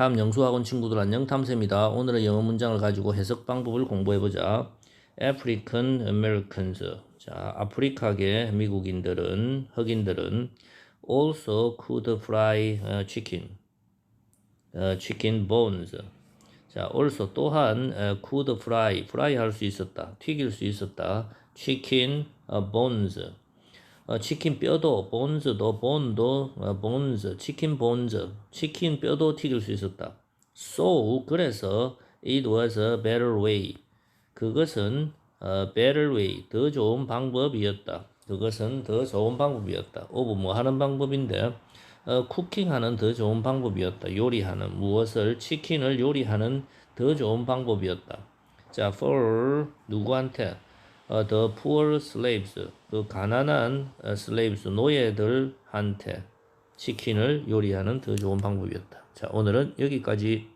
다음 영수학원 친구들 안녕 탐세입니다. 오늘은 영어 문장을 가지고 해석 방법을 공부해보자. African Americans. 자, 아프리카계 미국인들은, 흑인들은 also could fry uh, chicken. 어, chicken bones. 자, also 또한 어, could fry, fry 할 수 있었다. 튀길 수 있었다. chicken 어, bones. 어, 치킨 뼈도, 본즈도, 본도, 어, 본즈, 치킨 본즈, 치킨 뼈도 튀길 수 있었다. So, 그래서 it was a better way. 그것은 어, better way, 더 좋은 방법이었다. 그것은 더 좋은 방법이었다. of 뭐 하는 방법인데, 어, 쿠킹하는 더 좋은 방법이었다. 요리하는 무엇을 치킨을 요리하는 더 좋은 방법이었다. 자, for 누구한테? 어, the poor slaves, 그 가난한 어, slaves 노예들한테 치킨을 요리하는 더 좋은 방법이었다. 자, 오늘은 여기까지